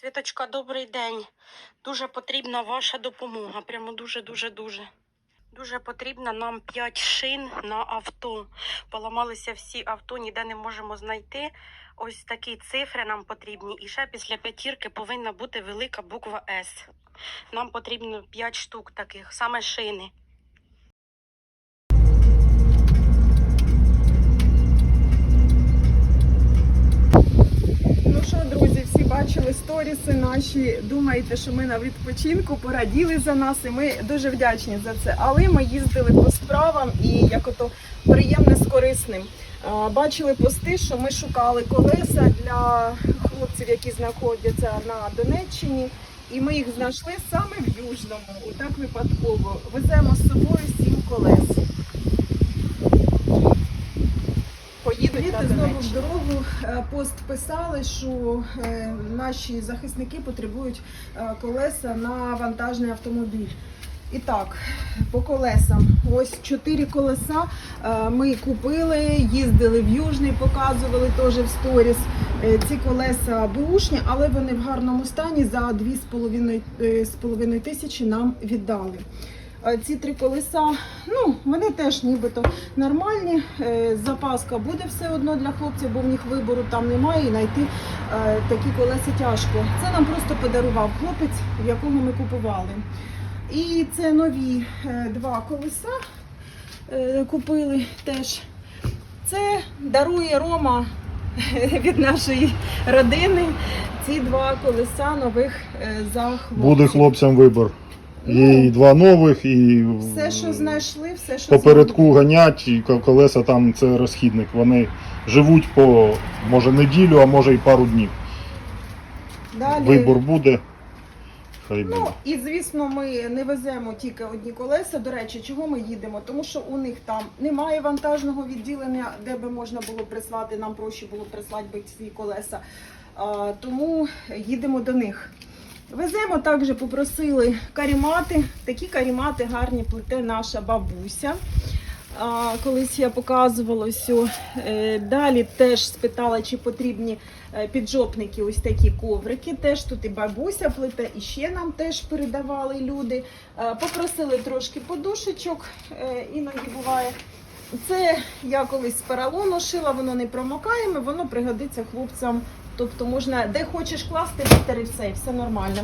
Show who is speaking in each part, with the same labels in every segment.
Speaker 1: Світочка, добрий день. Дуже потрібна ваша допомога. Прямо дуже, дуже, дуже. Дуже потрібно нам 5 шин на авто. Поламалися всі авто, ніде не можемо знайти. Ось такі цифри нам потрібні. І ще після п'ятірки повинна бути велика буква С. Нам потрібно 5 штук таких, саме шини.
Speaker 2: Друзі, всі бачили сторіси наші. Думаєте, що ми на відпочинку пораділи за нас, і ми дуже вдячні за це. Але ми їздили по справам і як ото приємне з корисним. Бачили пости, що ми шукали колеса для хлопців, які знаходяться на Донеччині. І ми їх знайшли саме в Южному. Отак випадково. Веземо з собою сім колес.
Speaker 3: Діти знову в дорогу е, пост писали, що е, наші захисники потребують е, колеса на вантажний автомобіль. І так, по колесам. Ось чотири колеса ми купили, їздили в Южний, показували теж в сторіс. Ці колеса бушні, але вони в гарному стані за 2,5 е, з половиною тисячі нам віддали. Е, Ці три колеса, ну вони теж нібито нормальні. Е, Запаска буде все одно для хлопців, бо в них вибору там немає. І знайти е, такі колеса тяжко. Це нам просто подарував хлопець, в якого ми купували. І це нові два колеса купили теж. Це дарує Рома від нашої родини. Ці два колеса нових за хлопців.
Speaker 4: Буде хлопцям вибір. Є
Speaker 3: Ну,
Speaker 4: і два нових, і
Speaker 3: Все, що знайшли, все, що
Speaker 4: попередку ганять, і ко- колеса там це розхідник. Вони живуть по може неділю, а може і пару днів.
Speaker 3: Далі.
Speaker 4: Вибор буде. Хай буде.
Speaker 3: Ну і звісно, ми не веземо тільки одні колеса. До речі, чого ми їдемо? Тому що у них там немає вантажного відділення, де би можна було прислати. Нам проще було прислати би ці колеса. А, тому їдемо до них. Веземо також, попросили карімати. Такі карімати гарні плете наша бабуся. Колись я показувала всю. Е, Далі теж спитала, чи потрібні е, піджопники, ось такі коврики. Теж тут і бабуся плете, і ще нам теж передавали люди. Попросили трошки подушечок, е, іноді буває. Це я колись з поролону шила, воно не промокаємо, воно пригодиться хлопцям. Тобто можна де хочеш класти, вітер і все, все нормально.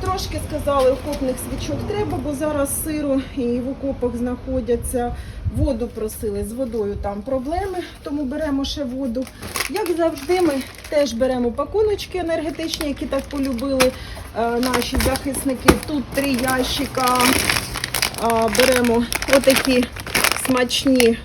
Speaker 3: Трошки сказали, окопних свічок треба, бо зараз сиро і в окопах знаходяться. Воду просили з водою там проблеми, тому беремо ще воду. Як завжди, ми теж беремо пакуночки енергетичні, які так полюбили наші захисники. Тут три ящика. Беремо отакі смачні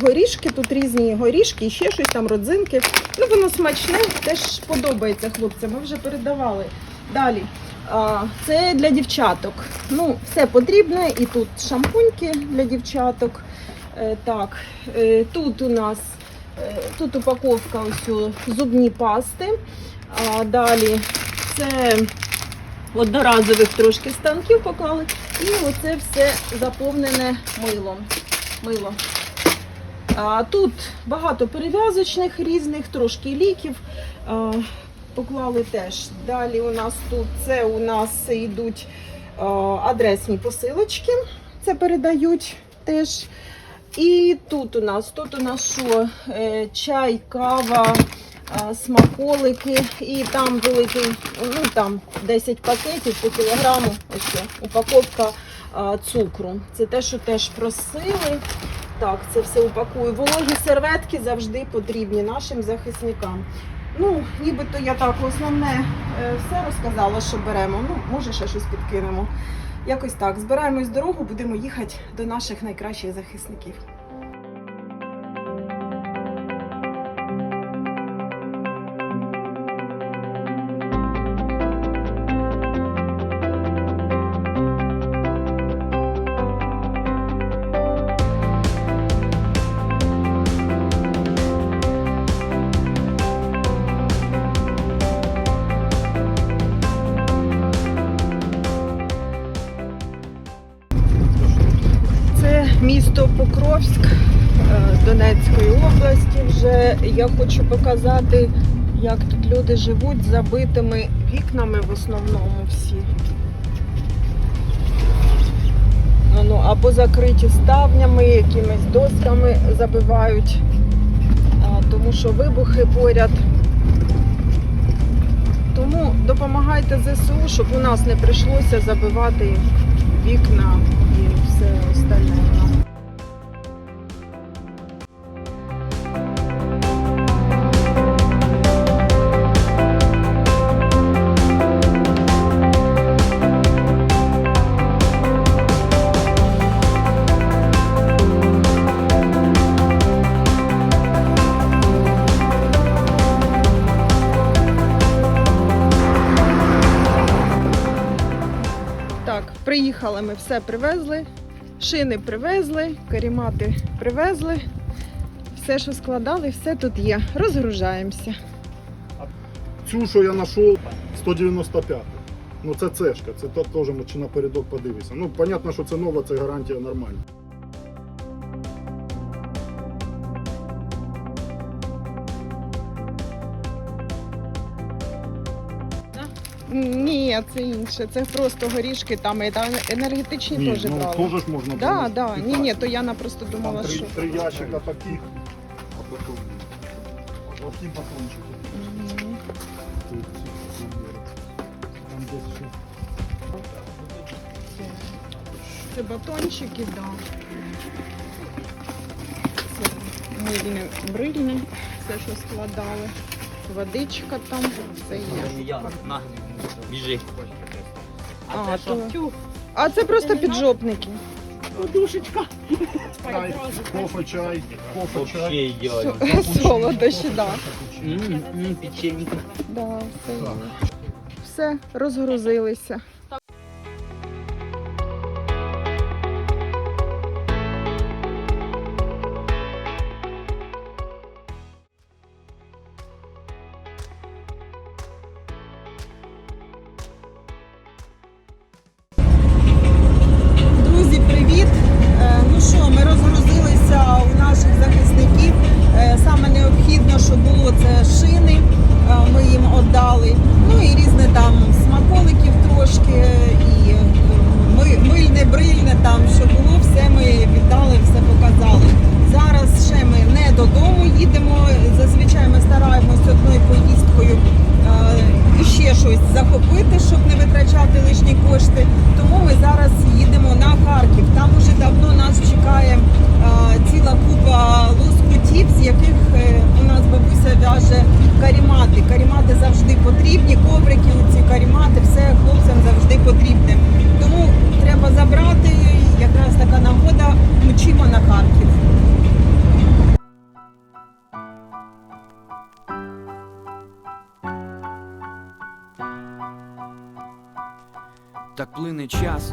Speaker 3: горішки. Тут різні горішки, ще щось там, родзинки. Ну, воно смачне, теж подобається хлопцям. Ми вже передавали. Далі. А, Це для дівчаток. Ну, все потрібне. І тут шампуньки для дівчаток. Е, Так, е, тут у нас е, тут упаковка ось зубні пасти. А далі це одноразових трошки станків поклали. І оце все заповнене милом. Мило. Тут багато перев'язочних різних, трошки ліків. Поклали теж. Далі у нас тут це у нас йдуть адресні посилочки. Це передають теж. І тут у нас, тут у нас що? Е, чай, кава, смаколики. І там великий, ну там 10 пакетів по кілограму. Ось упаковка цукру. Це те, що теж просили. Так, це все упакую. Вологі серветки завжди потрібні нашим захисникам. Ну, нібито я так основне е, все розказала, що беремо. Ну, може, ще щось підкинемо. Якось так. Збираємось дорогу, будемо їхати до наших найкращих захисників. Місто Покровськ е, Донецької області. Вже я хочу показати, як тут люди живуть з забитими вікнами в основному всі. Ну, або закриті ставнями, якимись досками забивають, тому що вибухи поряд. Тому допомагайте ЗСУ, щоб у нас не прийшлося забивати вікна приїхали ми все привезли. Шини привезли, карімати привезли. Все, що складали, все тут є. Розгружаємося.
Speaker 4: Цю, що я знайшов, 195. Ну це цешка, це теж чи напередок подивимося. Ну, понятно, що це нова, це гарантія нормальна.
Speaker 3: Ні, це інше. Це просто горішки там і там енергетичні
Speaker 4: Ні,
Speaker 3: теж
Speaker 4: ну
Speaker 3: брали.
Speaker 4: теж ж можна
Speaker 3: Да,
Speaker 4: було
Speaker 3: да. Ні, ні, то я просто
Speaker 4: Там
Speaker 3: думала,
Speaker 4: три,
Speaker 3: що.
Speaker 4: три ящика таких, а.
Speaker 3: Мгм.
Speaker 4: Тут ці набори. Там десь ще.
Speaker 3: Це батончики, да. Це мильне, брильне, все, що складали. Водичка там, все є.
Speaker 5: На, біжи.
Speaker 3: А, то... а це просто піджопники.
Speaker 4: Чай, кофе, чай, кофе, чай.
Speaker 5: ідеально.
Speaker 3: Солодощі, да.
Speaker 5: Печенька.
Speaker 3: Да, все. Все, розгрузилися.
Speaker 6: Їдемо. Зазвичай ми стараємось одною поїздкою е, і ще щось захопити, щоб не витрачати лишні кошти. Тому ми зараз їдемо на Харків. Там уже давно нас чекає е, ціла купа лоскутів, з яких е, у нас бабуся в'яже карімати. Карімати завжди потрібні, коврики, ці карімати, все хлопцям завжди потрібне. Тому треба забрати. Якраз така нагода. Мчимо на Харків.
Speaker 7: Плине час,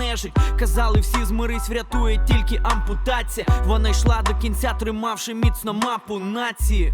Speaker 7: нежить. Казали, всі змирись, врятує тільки ампутація. Вона йшла до кінця, тримавши міцно мапу нації.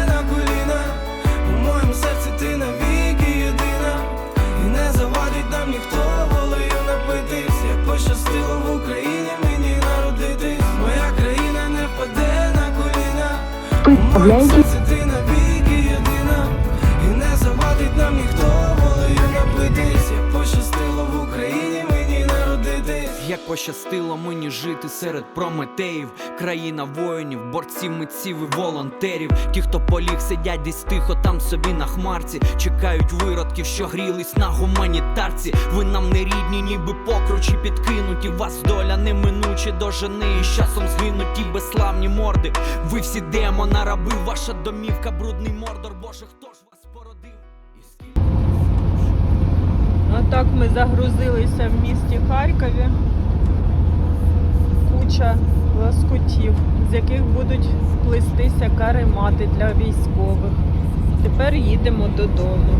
Speaker 8: в Україні мені народитись. Моя країна не впаде на коліна, пощастило мені
Speaker 7: жити серед прометеїв, країна воїнів, борців, митців і волонтерів. Ті, хто поліг, сидять десь тихо там собі на хмарці, чекають виродків, що грілись на гуманітарці. Ви нам не рідні, ніби покручі підкинуті. Вас доля неминуче дожени, і з часом ті безславні морди. Ви всі демона раби, ваша домівка, брудний мордор. Боже, хто ж вас породив?
Speaker 3: Отак ми загрузилися в місті Харкові. Куча лоскутів, з яких будуть плестися каремати для військових. Тепер їдемо додому.